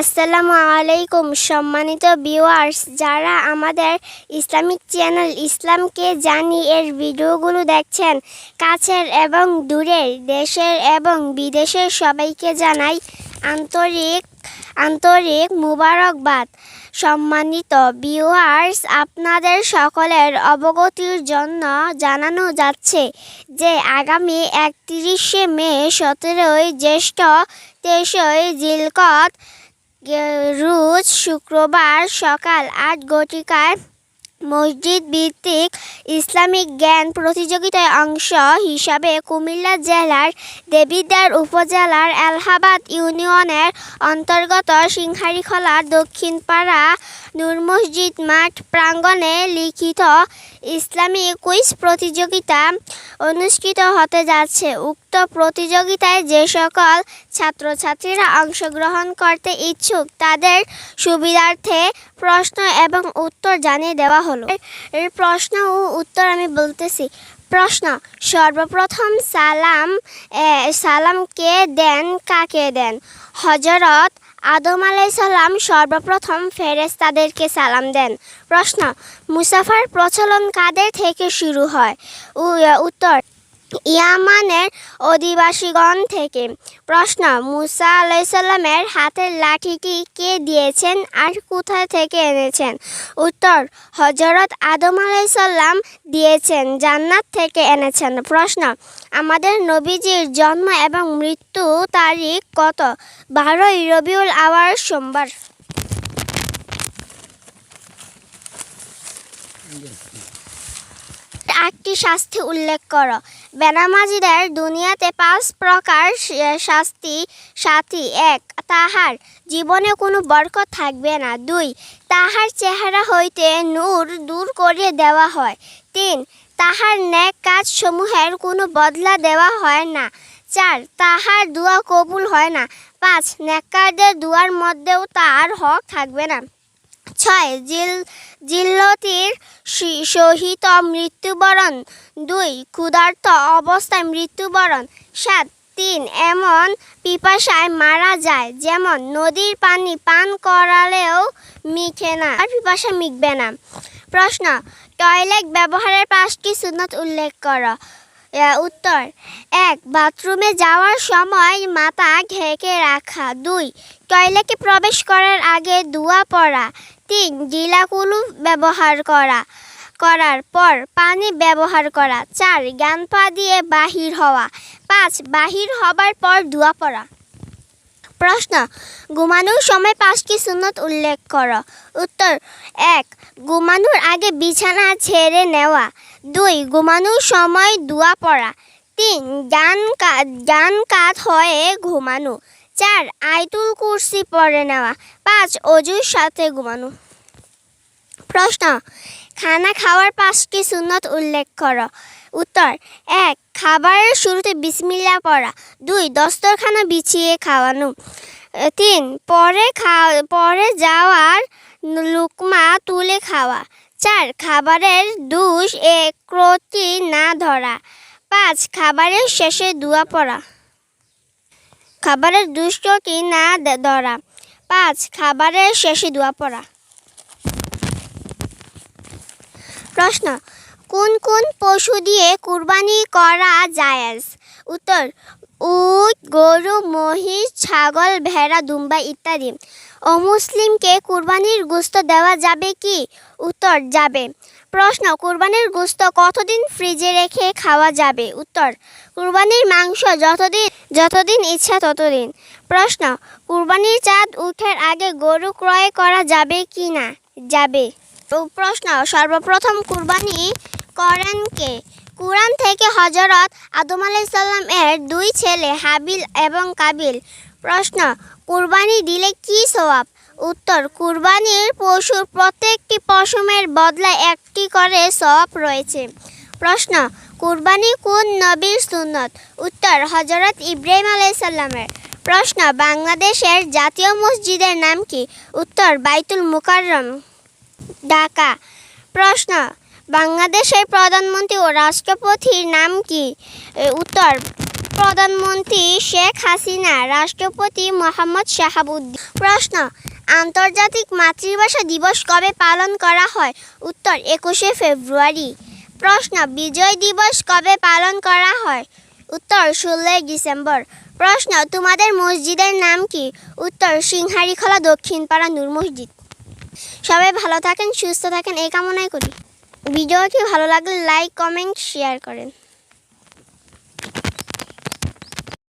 আসসালামু আলাইকুম সম্মানিত ভিউয়ার্স যারা আমাদের ইসলামিক চ্যানেল ইসলামকে জানি এর ভিডিওগুলো দেখছেন, কাছের এবং দূরের দেশের এবং বিদেশের সবাইকে জানাই আন্তরিক আন্তরিক মুবারকবাদ। সম্মানিত ভিউয়ার্স আপনাদের সকলের অবগতির জন্য জানানো যাচ্ছে যে আগামী একত্রিশে মে সতেরোই জ্যৈষ্ঠ তেইশই জিলকত রুজ শুক্রবার সকাল আট ঘটিকায় মসজিদ ভিত্তিক ইসলামিক জ্ঞান প্রতিযোগিতায় অংশ হিসাবে কুমিল্লা জেলার দেবিদ্বার উপজেলার এলাহাবাদ ইউনিয়নের অন্তর্গত সিংহারিখোলা দক্ষিণপাড়া নূর মসজিদ মাঠ প্রাঙ্গণে লিখিত ইসলামী কুইজ প্রতিযোগিতা অনুষ্ঠিত হতে যাচ্ছে। উক্ত প্রতিযোগিতায় যে সকল ছাত্রছাত্রীরা অংশগ্রহণ করতে ইচ্ছুক, তাদের সুবিধার্থে প্রশ্ন এবং উত্তর জানিয়ে দেওয়া হলো। এর প্রশ্ন ও উত্তর আমি বলতেছি। প্রশ্ন, সর্বপ্রথম সালাম সালাম কে দেন কাকে দেন? হজরত আদম সালাম সর্বপ্রথম ফেরেশতাদেরকে সালাম দেন। প্রশ্ন মুসাফার প্রচলন কাদের থেকে শুরু হয়? উত্তর ইয়ামানের অধিবাসীগণ থেকে। প্রশ্ন, মুসা আলাইসাল্লামের হাতের লাঠিটি কে দিয়েছেন আর কোথা থেকে এনেছেন? উত্তর হজরত আদম আলাইসাল্লাম দিয়েছেন, জান্নাত থেকে এনেছেন। প্রশ্ন, আমাদের নবীজির জন্ম এবং মৃত্যু তারিখ কত? বারোই রবিউল আওয়ার সোমবার। আটটি শাস্তি উল্লেখ করো। বেনামাজিদের দুনিয়াতে পাঁচ প্রকার শাস্তি, সাথী। এক, তাহার। জীবনে কোনো বরকত থাকবে না। দুই, তাহার চেহারা হইতে নূর দূর করিয়ে দেওয়া হয়। তিন, তাহার ন্যাক কাজসমূহের কোনো বদলা দেওয়া হয় না। চার, তাহার দোয়া কবুল হয় না। পাঁচ নেককারদের দুয়ার মধ্যেও তার হক থাকবে না। ছয় জিল, জিল্লতির সহিত মৃত্যুবরণ। দুই, ক্ষুধার্ত অবস্থায় মৃত্যুবরণ। সাত, তিন, এমন পিপাসায় মারা যায়, যেমন নদীর পানি পান করালেও মিঠে না, আর পিপাসা মিটবে না। প্রশ্ন, টয়লেট ব্যবহারের পাঁচটি সুন্নত উল্লেখ করো। উত্তর। এক, বাথরুমে যাওয়ার সময় মাথা ঢেকে রাখা। দুই, টয়লেটে প্রবেশ করার আগে ধোয়া পড়া। তিন, গিলাকুলু ব্যবহার করা, করার পর পানি ব্যবহার করা। চার গান পা দিয়ে বাহির হওয়া। পাঁচ, বাহির হবার পর ধোয়া পড়া। প্রশ্ন ঘুমানোর সময় পাঁচটি সুন্নত উল্লেখ করো। উত্তর, এক ঘুমানোর আগে বিছানা ছেড়ে নেওয়া। দুই ঘুমানোর সময় দোয়া পড়া। তিন কা- গান কাত হয়ে ঘুমানো। চার আইতুল কুরসি পরে নেওয়া। পাঁচ, অজুর সাথে ঘুমানো। প্রশ্ন, খানা খাওয়ার পাঁচটি সুন্নত উল্লেখ করো। উত্তর, এক খাবারের শুরুতে বিসমিল্লা পড়া। দুই, দস্তরখানা বিছিয়ে খাওয়ানো। তিন, পরে খাওয়া পরে যাওয়ার লুকমা তুলে খাওয়া। চার, খাবারের দুষ ক্রতি না ধরা। পাঁচ, খাবারের শেষে দোয়া পড়া। খাবারের দুষ্টটি না ধরা। পাঁচ, খাবারের শেষে দোয়া পড়া। প্রশ্ন কোন কোন পশু দিয়ে কুরবানি করা জায়েজ উত্তর, উট, গরু, মহিষ, ছাগল, ভেড়া, দুম্বা ইত্যাদি। অমুসলিমকে কুরবানির গোস্ত দেওয়া যাবে কি? উত্তর, যাবে। প্রশ্ন, কুরবানির গুস্ত কতদিন ফ্রিজে রেখে খাওয়া যাবে? উত্তর, কুরবানির মাংস যতদিন যতদিন ইচ্ছা ততদিন। প্রশ্ন, কুরবানির চাঁদ উঠার আগে গরু ক্রয় করা যাবে কি না? যাবে। প্রশ্ন, সর্বপ্রথম কুরবানি করেন কে কুরআন থেকে হজরত আদম আলাইসাল্লাম এর দুই ছেলে হাবিল এবং কাবিল। প্রশ্ন, কুরবানি দিলে কি সওয়াব? উত্তর, কুরবানির পশুর প্রত্যেকটি পশমের বদলায় একটি করে সওয়াব রয়েছে। প্রশ্ন, কুরবানি কোন নবীর সুন্নত? উত্তর হজরত ইব্রাহিম আলাইসাল্লামের প্রশ্ন, বাংলাদেশের জাতীয় মসজিদের নাম কি? উত্তর, বাইতুল মুকাররম, ঢাকা। প্রশ্ন বাংলাদেশের প্রধানমন্ত্রী ও রাষ্ট্রপতির নাম কি? উত্তর। প্রধানমন্ত্রী শেখ হাসিনা, রাষ্ট্রপতি মোহাম্মদ শাহাবুদ্দিন। প্রশ্ন, আন্তর্জাতিক মাতৃভাষা দিবস কবে পালন করা হয়? উত্তর, একুশে ফেব্রুয়ারি। প্রশ্ন, বিজয় দিবস কবে পালন করা হয়? উত্তর, ষোলোই ডিসেম্বর। প্রশ্ন, তোমাদের মসজিদের নাম কি? উত্তর, সিংহারিখোলা দক্ষিণপাড়া নূর মসজিদ। সবাই ভালো থাকেন, সুস্থ থাকেন, এই কামনাই করি। ভিডিওটি ভালো লাগলে লাইক কমেন্ট শেয়ার করেন।